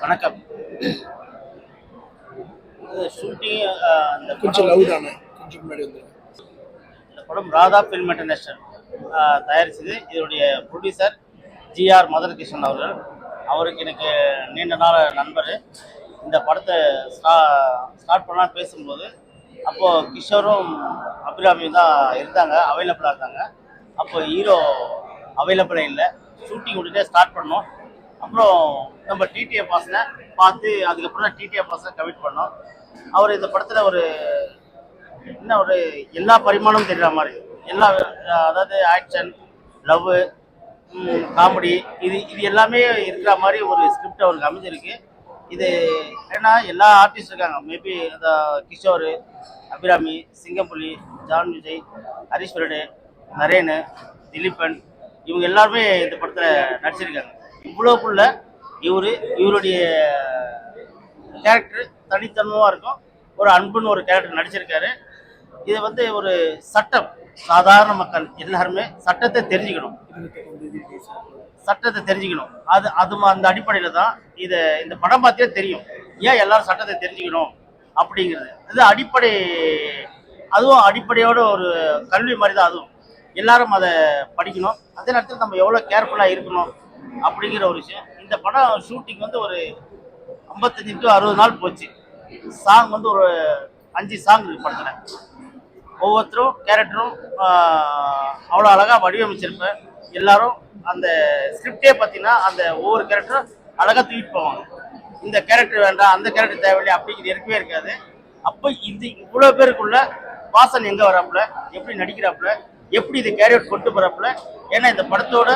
வணக்கம். ஷூட்டிங் இந்த கொஞ்சம் படம் வந்து- லவுடான கொஞ்சம் முன்னாடி வந்து இந்த படம் ராதா ஃபில்ம் இன்டர்நேஷனல் தயாரிச்சது. இதனுடைய ப்ரொடியூசர் ஜிஆர் மதனகிருஷ்ணன் அவர்கள். அவருக்கு எனக்கு நீண்ட நாள் நண்பர். இந்த படத்தை ஸ்டா ஸ்டார்ட் பண்ணலாம் பேசும்போது அப்போது கிஷோரும் அபிராமியும் தான் இருந்தாங்க அவைலபிளாக இருந்தாங்க. அப்போ ஹீரோ அவைலபிளாக இல்லை. ஷூட்டிங் உடனே ஸ்டார்ட் பண்ணோம். அப்புறம் நம்ம டிடிஏ பாசனை பார்த்து அதுக்கப்புறம் தான் டிடிஏ பாசனை கமிட் பண்ணோம். அவர் இந்த படத்தில் ஒரு என்ன ஒரு எல்லா பரிமாணமும் தெரிகிற மாதிரி எல்லா அதாவது ஆக்ஷன் லவ்வு காமெடி இது இது எல்லாமே இருக்கிற மாதிரி ஒரு ஸ்கிரிப்ட் அவருக்கு அமைஞ்சிருக்கு. இது ஏன்னா எல்லா ஆர்டிஸ்ட் இருக்காங்க. மேபி அந்த கிஷோர் அபிராமி சிங்கம்புலி ஜான் விஜய் ஹரிஷ் நரேனு திலீபன் இவங்க எல்லாருமே இந்த படத்தில் நடிச்சிருக்காங்க. இவ்வளோக்குள்ள இவர் இவருடைய கேரக்டர் தனித்தன்மையாக இருக்கும். ஒரு அன்புன்னு ஒரு கேரக்டர் நடிச்சிருக்காரு. இது வந்து ஒரு சட்டம். சாதாரண மக்கள் எல்லாருமே சட்டத்தை தெரிஞ்சுக்கணும். சட்டத்தை தெரிஞ்சுக்கணும். அது அது ம- அந்த அடிப்படையில் தான் இதை இந்த படம் பார்த்தே தெரியும். ஏன் எல்லாரும் சட்டத்தை தெரிஞ்சுக்கணும் அப்படிங்கிறது. இது அடிப்படை அதுவும் அடிப்படையோட ஒரு கல்வி மாதிரி தான் அதுவும். எல்லாரும் அதை படிக்கணும். அதே நேரத்தில் நம்ம எவ்வளோ கேர்ஃபுல்லாக இருக்கணும். அப்படிங்கிற ஒரு விஷயம். இந்த படம் ஷூட்டிங் வந்து ஒரு ஐம்பத்தஞ்சு டு அறுபது நாள் போச்சு. சாங் வந்து ஒரு அஞ்சு சாங் இருக்கு படத்தில். ஒவ்வொருத்தரும் கேரக்டரும் அவ்வளோ அழகாக வடிவமைச்சிருப்பேன் எல்லாரும் அந்த ஸ்கிரிப்டே பார்த்தீங்கன்னா அந்த ஒவ்வொரு கேரக்டரும் அழகாக தூக்கிட்டு போவாங்க இந்த கேரக்டர் வேண்டாம் அந்த கேரக்டர் தேவையில்லை அப்படிங்கிறது இருக்கவே இருக்காது. அப்போ இது இவ்வளோ பேருக்குள்ள வாசன் எங்கே வராப்புல? எப்படி நடிக்கிறாப்புல? எப்படி இது கேரி அவுட் கொண்டு போகிறாப்புல ஏன்னா இந்த படத்தோட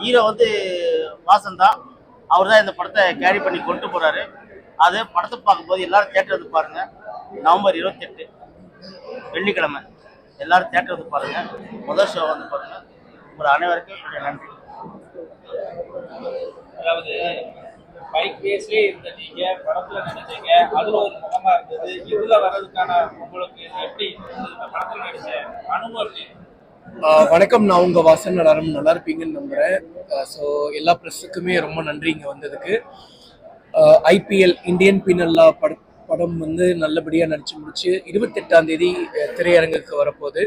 ஹீரோ வந்து வாசன் தான் அவர் தான் இந்த படத்தை கேரி பண்ணி கொண்டு போகிறாரு அது படத்தை பார்க்கும்போது எல்லாரும் தேட்டர் வந்து பாருங்க. நவம்பர் இருபத்தெட்டு வெள்ளிக்கிழமை. எல்லாரும் தேட்டர் வந்து பாருங்க. முதல் ஷோ வந்து பாருங்க. உங்கள் அனைவருக்கும் என்னுடைய நன்றி. அதாவது பைக் பேஸ்லயே இருந்தீங்க படத்துல நடிச்சீங்க அதுல ஒரு படமா இருந்தது. இதுல வர்றதுக்கான உங்களுக்கு எப்படி படத்துல நடிச்ச அனுபவம் வணக்கம் நான் உங்க வாசன் எல்லாரும் நல்லா இருப்பீங்கன்னு நம்புறேன். ஸோ எல்லா ப்ரெஸ்ஸுக்குமே ரொம்ப நன்றி இங்கே வந்ததுக்கு. ஐபிஎல் இந்தியன் பீனல்லா பட படம் வந்து நல்லபடியாக நடிச்சு முடிச்சு இருபத்தெட்டாம் தேதி திரையரங்குக்கு வரப்போகுது.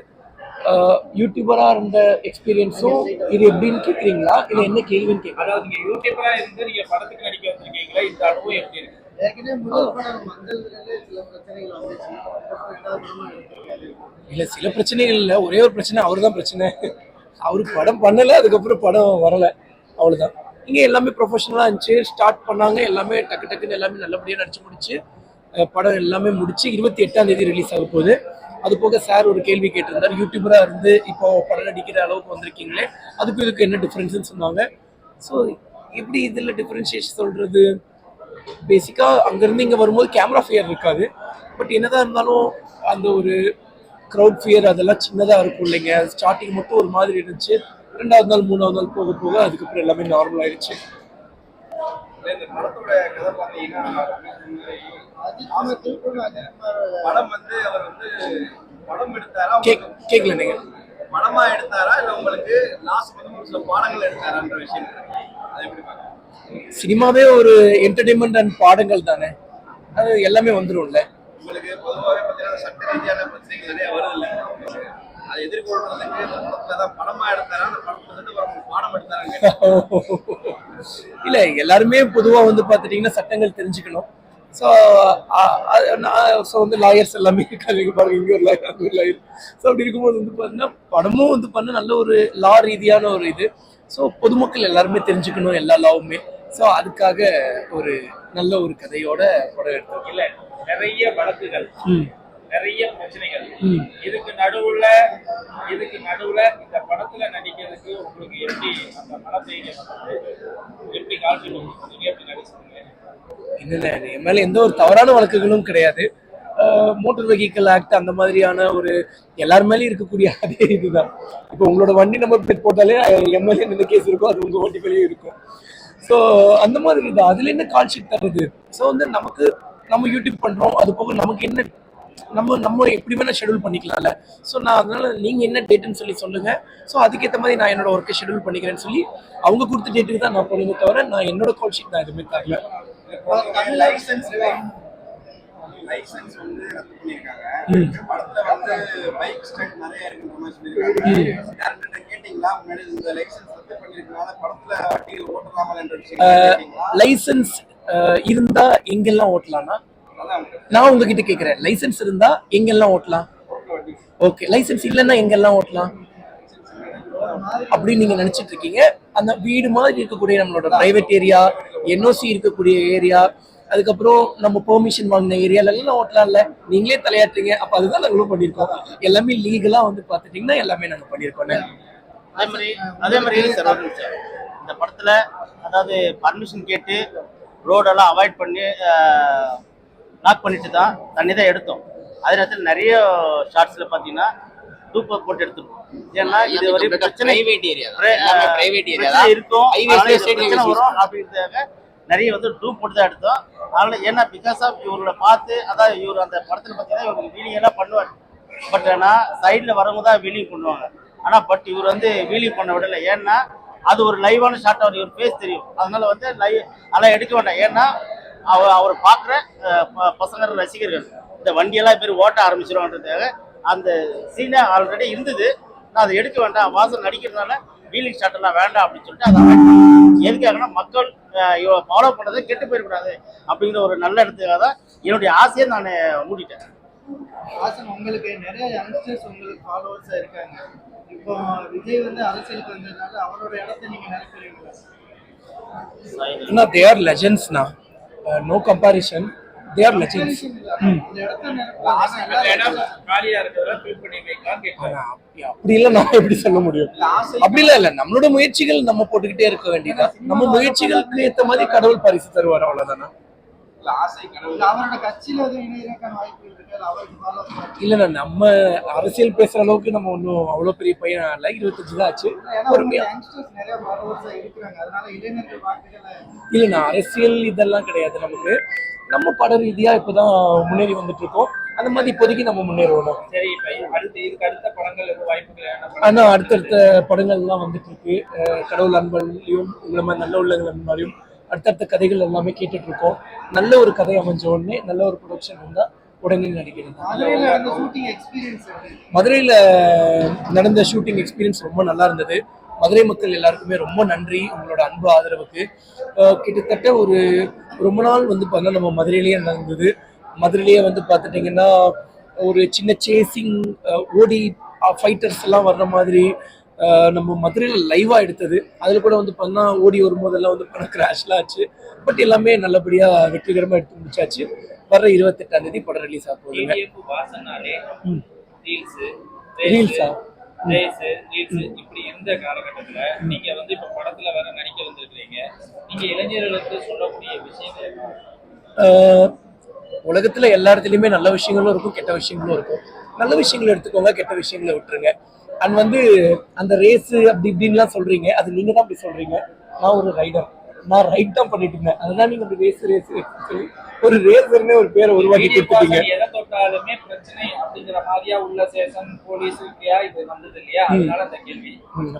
யூடியூபராக இருந்த எக்ஸ்பீரியன்ஸும் இது எப்படின்னு கேட்குறீங்களா இல்லை என்ன கேள்வின்னு கேட்குறேன் அதாவது நீங்கள் யூடியூபரா இருந்து நீங்கள் படத்துக்கு நடிக்க வந்திருக்கீங்களா? இந்த அனுபவம் எப்படி இருக்குது இல்லை சில பிரச்சனைகள் இல்லை. ஒரே ஒரு பிரச்சனை அவர் தான் பிரச்சனை. அவர் படம் பண்ணலை அதுக்கப்புறம் படம் வரலை. அவ்வளவுதான். இங்கே எல்லாமே ப்ரொஃபஷனலாக இருந்துச்சு. ஸ்டார்ட் பண்ணாங்க. எல்லாமே டக்கு டக்குன்னு எல்லாமே நல்லபடியாக நடிச்சு முடிச்சு படம் எல்லாமே முடிச்சு இருபத்தி எட்டாம் தேதி ரிலீஸ் ஆக போகுது. அது போக சார் ஒரு கேள்வி கேட்டிருந்தார். யூடியூபராக இருந்து இப்போ படம் நடிக்கிற அளவுக்கு வந்திருக்கீங்களே அதுக்கும் இதுக்கு என்ன டிஃப்ரென்ஸ்னு சொன்னாங்க. ஸோ எப்படி இதில் டிஃப்ரென்ஷியேஷன் சொல்கிறது பேசிக்காக அங்கேருந்து இங்கே வரும்போது கேமரா ஃபியர் இருக்காது. பட் என்னதான் இருந்தாலும் அந்த ஒரு க்ரௌட் ஃபியர் அதெல்லாம் சின்னதாக இருக்கும் இல்லைங்க. ஸ்டார்டிங் மட்டும் ஒரு மாதிரி இருந்துச்சு. ரெண்டாவது நாள் மூணாவது நாள் போக போக அதுக்கப்புறம் எல்லாமே நார்மல் ஆயிடுச்சு. இந்த படத்தோட கதை பார்த்தீங்கன்னா படம் வந்து அவர் வந்து படம் எடுத்தாரா? கேக் கேட்கல நீங்கள் படமா எடுத்தாரா? இல்ல உங்களுக்கு லாஸ்ட் வந்து ஒரு சில பாடங்கள் எடுத்தாரான்ற விஷயம் இருக்கு. அதை எப்படி பார்க்கணும் சினிமாவே ஒரு என்டர்டைன்மெண்ட் அண்ட் பாடங்கள் தானே. அது எல்லாமே பார்த்தீங்கன்னா வருது இல்லை எல்லாருமே பொதுவா வந்து பார்த்துட்டீங்கன்னா சட்டங்கள் தெரிஞ்சுக்கணும். ஸோ ஸோ வந்து லாயர்ஸ் எல்லாமே இருக்காங்க. இங்க பாருங்க இங்கே ஒரு லாயர் அங்கே ஒரு லாயர் ஸோ அப்படி இருக்கும்போது வந்து பார்த்தீங்கன்னா படமும் வந்து பண்ண நல்ல ஒரு லா ரீதியான ஒரு இது. ஸோ பொதுமக்கள் எல்லாருமே தெரிஞ்சுக்கணும் எல்லா லாவுமே ஸோ அதுக்காக ஒரு நல்ல ஒரு கதையோட படம் எடுத்தோம் இல்ல நிறைய வழக்குகள் நிறைய பிரச்சனைகள். இதுக்கு நடுவுல இதுக்கு நடுவுல இந்த படத்துல நடிக்கிறதுக்கு உங்களுக்கு எப்படி அந்த வந்தது? எப்படி நீங்க எப்படி நடிச்சீங்க இல்லை என் மேல எந்த ஒரு தவறான வழக்குகளும் கிடையாது. மோட்டார் வெஹிக்கல் ஆக்ட் அந்த மாதிரியான ஒரு எல்லார் மேலேயும் இருக்கக்கூடிய அதே இதுதான். இப்போ உங்களோட வண்டி நம்பர் பிளேட் போட்டாலே எம்எல்ஏ என்ன கேஸ் இருக்கும் அது உங்கள் வண்டி மேலேயும் இருக்கும். ஸோ அந்த மாதிரி இருக்குது அதுல என்ன கால் தருது ஸோ வந்து நமக்கு நம்ம யூடியூப் பண்ணுறோம் அது போக நமக்கு என்ன நம்ம நம்ம எப்படி வேணா ஷெடியூல் பண்ணிக்கலாம்ல. ஸோ நான் அதனால நீங்கள் என்ன டேட்டுன்னு சொல்லி சொல்லுங்கள் ஸோ அதுக்கேற்ற மாதிரி நான் என்னோட ஒர்க்கை ஷெடியூல் பண்ணிக்கிறேன்னு சொல்லி அவங்க கொடுத்த டேட்டுக்கு தான் நான் பண்ணுங்க தவிர நான் என்னோட கால் ஷீட் நான் எதுவுமே தரல. லைசன்ஸ் வந்து ரத்து பண்ணிருக்காங்க படத்துல வந்து பைக் ஸ்டண்ட் நிறைய இருக்குன்ற மாதிரி சொல்லியிருக்காங்க. டேரக்டர் கேட்டீங்களா? முன்னாடி இந்த லைசன்ஸ் ரத்து பண்ணிருக்கனால படத்துல வண்டி ஓட்டலாமா என்ற விஷயம் கேட்டீங்களா? லைசன்ஸ் இருந்தா எங்கெல்லாம் ஓட்டலாம்னா? நான் உங்ககிட்ட கேக்குறேன். லைசன்ஸ் இருந்தா எங்கெல்லாம் ஓட்டலாம்? ஓகே. லைசன்ஸ் இல்லைன்னா எங்கெல்லாம் ஓட்டலாம்? அப்படின்னு நீங்க நினைச்சிட்டு இருக்கீங்க. அந்த வீடு மாதிரி இருக்கக்கூடிய நம்மளோட பிரைவேட் ஏரியா என்ஓசி இருக்கக்கூடிய ஏரியா அதுக்கப்புறம் நம்ம பெர்மிஷன் வாங்கின ஏரியால எல்லாம் ஓட்டலாம்ல நீங்களே தலையாட்டுறீங்க. அப்ப அதுதான் நாங்களும் பண்ணியிருக்கோம். எல்லாமே லீகலா வந்து பாத்துட்டீங்கன்னா எல்லாமே நாங்க பண்ணியிருக்கோம் அதே மாதிரி அதே மாதிரி சார். இந்த படத்துல அதாவது பர்மிஷன் கேட்டு ரோடெல்லாம் அவாய்ட் பண்ணி லாக் பண்ணிட்டு தான் தண்ணி தான் எடுத்தோம். அதே நேரத்தில் நிறைய ஷார்ட்ஸ்ல பார்த்தீங்கன்னா டூப்பர் போட்டு எடுத்துருக்கோம். ஏன்னா இது ஒரு பிரச்சனை பிரைவேட் ஏரியா பிரைவேட் ஏரியா இருக்கும். வரும் அப்படின்றதுக்காக நிறைய வந்து டூப் போட்டு தான் எடுத்தோம். அதனால ஏன்னா பிகாஸ் ஆஃப் இவரோட பார்த்து அதான் இவர் அந்த படத்தில் பார்த்தீங்கன்னா இவருக்கு வீலிங் எல்லாம் பண்ணுவார். பட் ஆனால் சைடில் வரவங்க தான் வீலிங் பண்ணுவாங்க. ஆனால் பட் இவர் வந்து வீலிங் பண்ண விடலை. ஏன்னா அது ஒரு லைவான ஷாட் அவர் இவர் ஃபேஸ் தெரியும். அதனால வந்து லைவ் அதெல்லாம் எடுக்க வேண்டாம். ஏன்னா அவர் அவர் பார்க்குற பசங்க ரசிகர்கள் இந்த வண்டியெல்லாம் பேர் ஓட்ட ஆரம்பிச்சிருவான்றதுக்காக அந்த சீனே ஆல்ரெடி இருந்தது. நான் அதை எடுக்க வேண்டாம். வாசல் நடிக்கிறதுனால வீலிங் ஷாட் எல்லாம் வேண்டாம் அப்படின்னு சொல்லிட்டு அதை. எதுக்காகனா மக்கள் ஃபாலோ பண்ணதை கெட்டு போயிடக்கூடாது அப்படிங்கிற ஒரு நல்ல இடத்துக்காக தான் என்னுடைய ஆசையை நான் மூடிட்டேன். ஹாசன் உங்களுக்கு நிறைய யங்ஸ்டர்ஸ் உங்களுக்கு ஃபாலோவர்ஸா இருக்காங்க. இப்போ விஜய் வந்து அரசியலுக்கு வந்ததுனால அவரோட இடத்த நீங்க நினைக்கிறீங்களா? ஏன்னா they are லெஜெண்ட்ஸ்னா no comparison they are legends அப்படி இல்ல நான் எப்படி சொல்ல முடியும்? அப்படி இல்ல இல்ல. நம்மளோட முயற்சிகள் நம்ம போட்டுக்கிட்டே இருக்க வேண்டியதா நம்ம முயற்சிகளுக்கு ஏத்த மாதிரி கடவுள் பரிசு தருவார் அவ்வளவுதானா? இல்லண்ணா நம்ம அரசியல் பேசுற அளவுக்கு நம்ம ஒன்றும் அவ்வளோ பெரிய பையன் இல்ல. இருபத்தஞ்சு தான் ஆச்சு. பொறுமையா. இல்லைண்ணா அரசியல் இதெல்லாம் கிடையாது நமக்கு. நம்ம பட ரீதியா இப்பதான் முன்னேறி வந்துட்டு இருக்கோம் அந்த மாதிரி இப்போதைக்கு நம்ம முன்னேறுவோம். சரி இப்ப அடுத்து இதுக்கு அடுத்த படங்கள் எதுவும் வாய்ப்புகள் ஆனா அடுத்தடுத்த படங்கள்லாம் வந்துட்டு இருக்கு கடவுள் அன்பன்லையும் உங்களை மாதிரி நல்ல உள்ளங்கள் அன்பாலையும் அடுத்தடுத்த கதைகள் எல்லாமே கேட்டுட்டு இருக்கோம் நல்ல ஒரு கதை அமைஞ்ச உடனே நல்ல ஒரு ப்ரொடக்ஷன் வந்தா உடனே நடிக்கிறது. மதுரையில் நடந்த ஷூட்டிங் எக்ஸ்பீரியன்ஸ் ரொம்ப நல்லா இருந்தது. மதுரை மக்கள் எல்லாருக்குமே ரொம்ப நன்றி உங்களோட அன்பு ஆதரவுக்கு. கிட்டத்தட்ட ஒரு ரொம்ப நாள் வந்து பார்த்தா நம்ம மதுரையிலேயே நடந்தது. மதுரையிலேயே வந்து பார்த்துட்டிங்கன்னா ஒரு சின்ன சேசிங் ஓடி ஃபைட்டர்ஸ் எல்லாம் வர்ற மாதிரி நம்ம மதுரையில் லைவாக எடுத்தது. அதில் கூட வந்து பார்த்தா ஓடி வரும்போதெல்லாம் வந்து பண்ண கிராஷ்லாம் ஆச்சு. பட் எல்லாமே நல்லபடியாக வெற்றிகரமாக எடுத்து முடிச்சாச்சு. வர்ற இருபத்தெட்டாம் தேதி படம் ரிலீஸ் ஆக போகுதுங்க. டிடிஎஃப் வாசனாலே ம். ரீல்ஸ் ரீல்ஸா ரேஸு ரீல்ஸ் இப்படி இருந்த காலகட்டத்தில் நீங்கள் வந்து இப்போ படத்தில் வர நடிக்க வந்திருக்கிறீங்க? நீங்கள் இளைஞர்களுக்கு சொல்லக்கூடிய விஷயங்கள் உலகத்தில் எல்லா இடத்துலையுமே நல்ல விஷயங்களும் இருக்கும் கெட்ட விஷயங்களும் இருக்கும். நல்ல விஷயங்களை எடுத்துக்கோங்க கெட்ட விஷயங்களை விட்டுருங்க. அண்ட் வந்து அந்த ரேஸு அப்படி இப்படின்லாம் சொல்கிறீங்க அது நீங்கள் தான் அப்படி சொல்கிறீங்க நான் ஒரு ரைடர் நான் ரைட் தான் பண்ணிட்டு இருந்தேன். அதெல்லாம் நீங்க அப்படி ரேஸ் ரேஸ் சொல்லி ஒரு ரேசர்னே ஒரு பேரை உருவாக்கி கொடுத்துட்டீங்க. எதை தொட்டாலுமே பிரச்சனை அப்படிங்கிற மாதிரியா உள்ள சேஷன் போலீஸ் இது வந்தது இல்லையா? அதனால அந்த கேள்வி.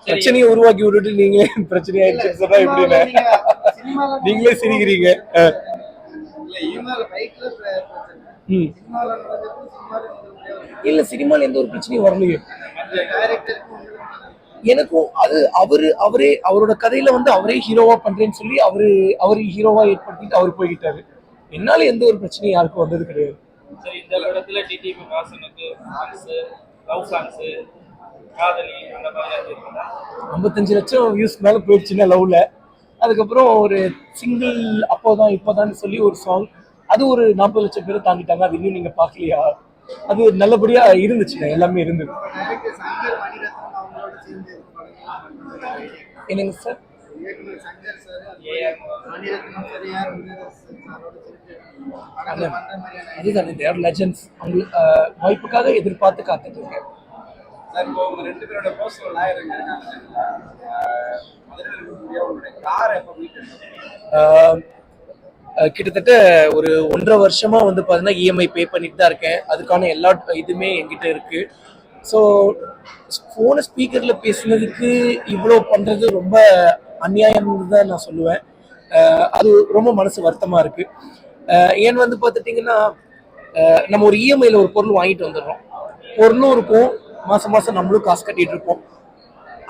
பிரச்சனையை உருவாக்கி விட்டுட்டு நீங்களே பிரச்சனையாயிடுச்சுன்னு சொன்னா எப்படின்னு? சினிமால நீங்களே சிரிக்கிறீங்க. இல்ல சினிமால பிரச்சனை. எந்த ஒரு பிரச்சனையும் வரலையே. எனக்கும் அது அவரு அவரே அவரோட கதையில வந்து அவரே ஹீரோவா பண்றேன்னு சொல்லி அவரு அவரு ஹீரோவா ஏற்படுத்திட்டு அவர் போய்கிட்டாரு. என்னால எந்த ஒரு பிரச்சனையும் யாருக்கும் வந்தது கிடையாது. சரி இந்த படத்துல டிடிபி வாசனுக்கு சாங்ஸ் லவ் சாங்ஸ் காதலி அந்த மாதிரி ஐம்பத்தஞ்சு லட்சம் வியூஸ் மேல போயிடுச்சுன்னா லவ்ல அதுக்கப்புறம் ஒரு சிங்கிள் அப்போதான் இப்போதான் சொல்லி ஒரு சாங் அது ஒரு நாற்பது லட்சம் பேரை தாண்டிட்டாங்க. அது இன்னும் நீங்க பார்க்கலையா? அது நல்லபடியா இருந்துச்சுங்க. எல்லாமே இருந்தது டைரக்டர் சங்கர் மணிரத்னம் அவங்களோட சேர்ந்து படங்கள் என்னங்க சார் இயக்குனர் Shankar sir A R Mani Ratnam sir யார் சாரோட சேர்ந்து படங்கள் பண்ற மாதிரியான அதுதானே தேர் லெஜன்ஸ் அவங்க அஹ், வாய்ப்புக்காக எதிர்பார்த்து காத்துட்டு இருக்கேன் சார் இப்போ உங்க ரெண்டு பேரோட பர்சனல் கிட்டத்தட்ட ஒரு ஒன்றரை வருஷமா வந்து பார்த்தீங்கன்னா இஎம்ஐ பே பண்ணிட்டு தான் இருக்கேன். அதுக்கான எல்லா இதுவுமே என்கிட்ட இருக்கு. ஸோ ஃபோனை ஸ்பீக்கரில் பேசுனதுக்கு இவ்வளோ பண்ணுறது ரொம்ப அநியாயம்னு தான் நான் சொல்லுவேன். அது ரொம்ப மனசு வருத்தமாக இருக்குது ஏன் வந்து பார்த்துட்டிங்கன்னா நம்ம ஒரு இஎம்ஐயில் ஒரு பொருள் வாங்கிட்டு வந்துடுறோம். பொருளும் இருக்கும் மாதம் மாதம் நம்மளும் காசு கட்டிகிட்டு இருப்போம்.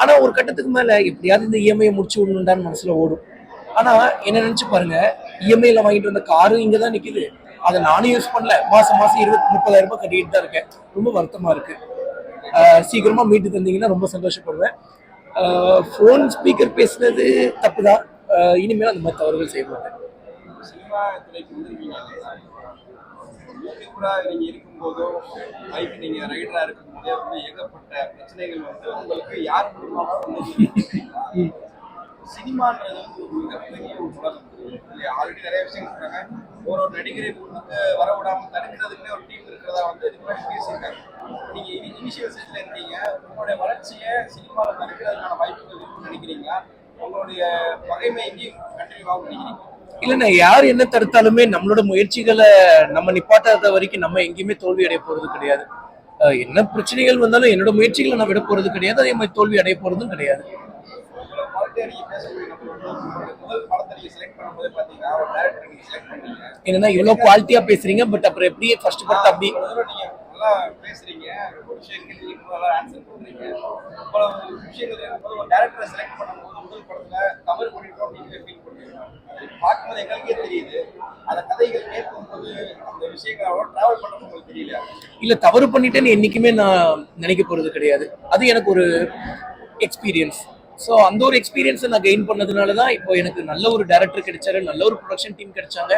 ஆனால் ஒரு கட்டத்துக்கு மேலே எப்படியாவது இந்த இஎம்ஐ முடிச்சு விடணுண்டான்னு மனசில் ஓடும். ஆனால் என்ன நினச்சி பாருங்கள் இஎம்ஐயில் வாங்கிட்டு வந்த காரும் இங்கே தான் நிற்கிது அதை நானும் யூஸ் பண்ணல. மாதம் மாதம் இருபத்தி முப்பதாயிரம் ரூபாய் தான் இருக்கேன். ரொம்ப வருத்தமாக இருக்குது ஆஹ் சீக்கிரமா மீட்டு தந்தீங்கன்னா ரொம்ப சந்தோஷப்படுவேன். ஃபோன் ஸ்பீக்கர் பேசுனது தப்பு தான் இனிமேல் அந்த மாதிரி தவறுகள் செய்ய மாட்டேன். கூட நீங்க இருக்கும்போதோ பைக் நீங்க ரைடரா இருக்கும்போதே வந்து ஏகப்பட்ட பிரச்சனைகள் வந்து உங்களுக்கு யார் மூலமா வந்து சினிமான்றது வந்து ஒரு மிகப்பெரிய ஒரு உலகம் ஆல்ரெடி நிறைய விஷயங்கள் சொல்றாங்க. ஒரு ஒரு நடிகரை முன்னுக்கு வர விடாம தடுக்கிறதுக்குமே ஒரு டீம் இருக்கிறதா வந்து இதுக்கு முன்னாடி பேசியிருக்காங்க. நீங்க இனிஷியல் ஸ்டேஜ்ல இருக்கீங்க. உங்களுடைய வளர்ச்சியை சினிமாவில் தடுக்கிறதுக்கான வாய்ப்புகள் இருக்குன்னு நினைக்கிறீங்களா? உங்களுடைய பகைமை எங்கேயும் கண்டினியூ ஆகும் நினைக்கிறீங்க இல்லைண்ணா யார் என்ன தடுத்தாலுமே நம்மளோட முயற்சிகளை நம்ம நிப்பாட்டாத வரைக்கும் நம்ம எங்கேயுமே தோல்வி அடைய போறது கிடையாது. என்ன பிரச்சனைகள் வந்தாலும் என்னோட முயற்சிகளை நான் விட போறது கிடையாது. அதே மாதிரி தோல்வி அடைய போறதும் கிடையாது. என்னன்னா இவ்வளவு குவாலிட்டியா பேசுறீங்க பட் அப்புறம் எப்படி ஃபர்ஸ்ட் படத்தை அப்படி? பேசுறீங்க ஒரு விஷயங்கள் ஆன்சர் பண்றீங்க விஷயங்கள் ஒரு டேரக்டரை செலக்ட் பண்ணும்போது முதல் படத்துல தவறு பண்ணிட்டோம் நீங்களே ஃபீல் பண்ணுவீங்க பார்க்கும்போது எங்களுக்கே தெரியுது அந்த கதைகள் கேட்கும்போது அந்த விஷயங்கள் அவ்வளோ டிராவல் பண்ணுறது உங்களுக்கு தெரியல இல்ல தவறு பண்ணிட்டேன்னு என்னைக்குமே நான் நினைக்க போறது கிடையாது. அது எனக்கு ஒரு எக்ஸ்பீரியன்ஸ் ஸோ அந்த ஒரு எக்ஸ்பீரியன்ஸை நான் கெயின் பண்ணதுனால தான் இப்போ எனக்கு நல்ல ஒரு டேரக்டர் கிடைச்சாரு நல்ல ஒரு ப்ரொடக்ஷன் டீம் கிடைச்சாங்க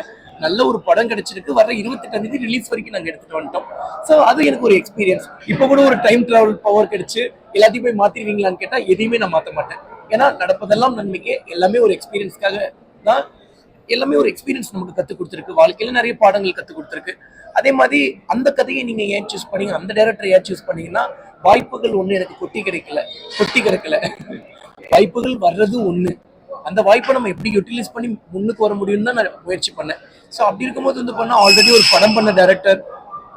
நல்ல ஒரு படம் கிடைச்சிருக்கு. வர இருபத்தெட்டாம் தேதி ரிலீஸ் வரைக்கும் நாங்கள் எடுத்துட்டு வந்துட்டோம். ஸோ அது எனக்கு ஒரு எக்ஸ்பீரியன்ஸ் இப்போ கூட ஒரு டைம் டிராவல் பவர் கிடைச்சு எல்லாத்தையும் போய் மாத்திருவீங்களான்னு கேட்டால் எதையுமே நான் மாற்ற மாட்டேன். ஏன்னா நடப்பதெல்லாம் நன்மைக்கே எல்லாமே ஒரு எக்ஸ்பீரியன்ஸ்க்காக தான் எல்லாமே ஒரு எக்ஸ்பீரியன்ஸ் நமக்கு கற்றுக் கொடுத்துருக்கு. வாழ்க்கையில் நிறைய பாடங்கள் கற்றுக் கொடுத்துருக்கு. அதே மாதிரி அந்த கதையை நீங்கள் ஏன் சூஸ் பண்ணீங்க? அந்த டேரக்டர் ஏன் சூஸ் பண்ணீங்கன்னா வாய்ப்புகள் ஒன்றும் எனக்கு கொட்டி கிடைக்கல. கொட்டி கிடைக்கல. வாய்ப்புகள் வர்றது ஒண்ணு. அந்த வாய்ப்பை நம்ம எப்படி யூட்டிலைஸ் பண்ணி முன்னுக்கு வர முடியும்னு தான் நான் முயற்சி பண்ணேன். ஸோ அப்படி இருக்கும்போது வந்து பண்ணா ஆல்ரெடி ஒரு படம் பண்ண டேரக்டர்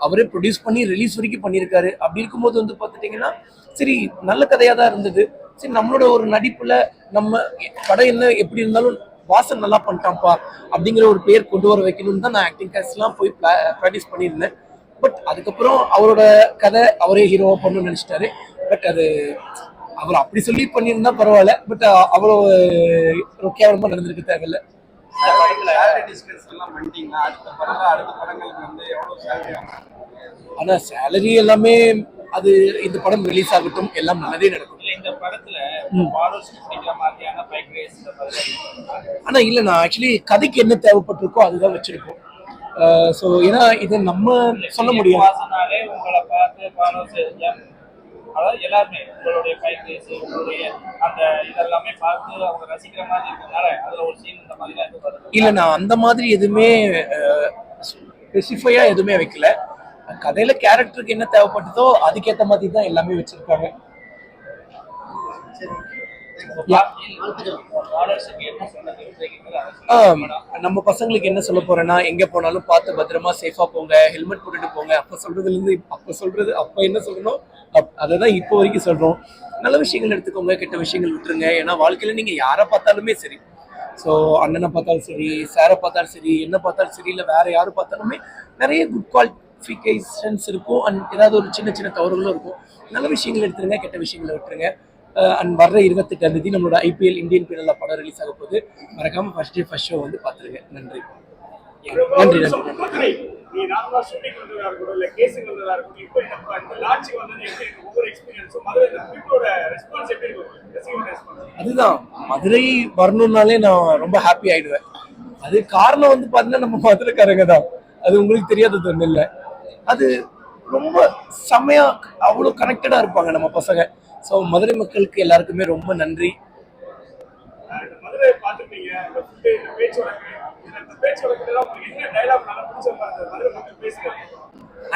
அவரே ப்ரொடியூஸ் பண்ணி ரிலீஸ் வரைக்கும் பண்ணியிருக்காரு. அப்படி இருக்கும்போது வந்து பார்த்துட்டிங்கன்னா சரி நல்ல கதையாக தான் இருந்தது. சரி நம்மளோட ஒரு நடிப்பில் நம்ம படம் என்ன எப்படி இருந்தாலும் வாசன் நல்லா பண்ணிட்டான்ப்பா அப்படிங்கிற ஒரு பேர் கொண்டு வர வைக்கணும்னு தான் நான் ஆக்டிங் கிளாஸ்லாம் போய் ப்ராக்டிஸ் பண்ணியிருந்தேன். பட் அதுக்கப்புறம் அவரோட கதை அவரே ஹீரோவாக பண்ணணும்னு நினச்சிட்டாரு. பட் அது அவர் அப்படி சொல்லி பண்ணியிருந்தா பரவாயில்ல பட் அவ்வளோ ஒரு கேவலமா நடந்திருக்க தேவையில்லை. ஆனா சேலரி எல்லாமே அது இந்த படம் ரிலீஸ் ஆகட்டும் எல்லாம் நல்லதே நடக்கும். இந்த படத்துல ஆனா இல்ல நான் ஆக்சுவலி கதைக்கு என்ன தேவைப்பட்டிருக்கோ அதுதான் வச்சிருக்கோம். ஸோ ஏன்னா இதை நம்ம சொல்ல முடியாது. அதாவது எல்லாருமே உங்களுடைய ரேஸ் உங்களுடைய அந்த இதெல்லாமே பார்த்து அவங்க ரசிக்கிற மாதிரி இருக்கனால அதுல ஒரு சீன் இந்த மாதிரி இல்ல நான் அந்த மாதிரி எதுவுமே ஸ்பெசிஃபையா எதுவுமே வைக்கல. கதையில கேரக்டருக்கு என்ன தேவைப்பட்டதோ அதுக்கேத்த மாதிரி தான் எல்லாமே வச்சிருக்காங்க. என்ன நம்ம பசங்களுக்கு என்ன சொல்ல போறேன்னா எங்க போனாலும் பார்த்து பத்திரமா சேஃபா போங்க ஹெல்மெட் போட்டுட்டு போங்க. அப்ப சொல்றதுல இருந்து அப்ப சொல்றது அப்ப என்ன சொல்லணும்? அப்- அதை தான் இப்போ வரைக்கும் சொல்றோம். நல்ல விஷயங்கள் எடுத்துக்கோங்க கெட்ட விஷயங்கள் விட்டுருங்க. ஏன்னா வாழ்க்கையில நீங்க யாரை பார்த்தாலுமே சரி. ஸோ அண்ணனை பார்த்தாலும் சரி சாரை பார்த்தாலும் சரி என்ன பார்த்தாலும் சரி இல்லை வேற யாரும் பார்த்தாலுமே நிறைய குட் குவாலிஃபிகேஷன்ஸ் இருக்கும். அண்ட் ஏதாவது ஒரு சின்ன சின்ன தவறுகளும் இருக்கும். நல்ல விஷயங்கள் எடுத்துருங்க கெட்ட விஷயங்களை விட்டுருங்க. அண்ட் வர்ற இருபத்தெட்டாம் தேதி நம்மளோட ஐபிஎல் இந்தியன் பீனல்ல படம் ரிலீஸ் ஆக போகுது. மறக்காம ஃபர்ஸ்ட் டே ஃபர்ஸ்ட் ஷோ வந்து பார்த்துருங்க. நன்றி. நன்றி நன்றி. அதுதான். மதுரை வரணும்னாலே நான் ரொம்ப ஹாப்பி ஆயிடுவேன். அது காரணம் வந்து பாத்தீங்கன்னா நம்ம மதுரைக்காரங்க தான். அது உங்களுக்கு தெரியாதது ஒன்றும் இல்லை. அது ரொம்ப செம்மையா அவ்வளோ கனெக்டடா இருப்பாங்க நம்ம பசங்க. ஸோ மதுரை மக்களுக்கு எல்லாருக்குமே ரொம்ப நன்றி.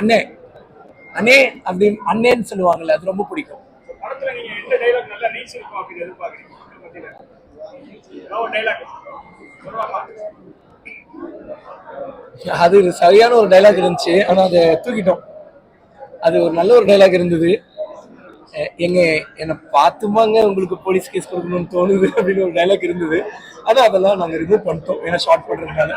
அண்ணே அண்ணே அப்படி அண்ணேன்னு சொல்லுவாங்கல்ல அது ரொம்ப பிடிக்கும். அப்படின்னு அது சரியான ஒரு டைலாக் இருந்துச்சு ஆனா அதை தூக்கிட்டோம். அது ஒரு நல்ல ஒரு டைலாக் இருந்தது. எங்க என்னை பார்த்துமாங்க உங்களுக்கு போலீஸ் கேஸ் கொடுக்கணும்னு தோணுது அப்படின்னு ஒரு டைலாக் இருந்தது. ஆனா அதெல்லாம் நாங்க ரிமூவ் பண்ணிட்டோம். ஏன்னா ஷார்ட் பண்றதுனால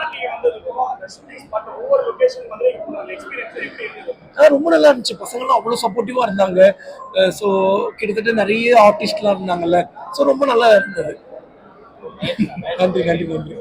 ரொம்ப நல்லா இருந்துச்சு. பசங்களாம் அவ்வளோ சப்போர்ட்டிவா இருந்தாங்க. ஸோ கிட்டத்தட்ட நிறைய ஆர்டிஸ்ட்லாம் இருந்தாங்கல்ல. ஸோ ரொம்ப நல்லா இருந்தது. நன்றி நன்றி நன்றி.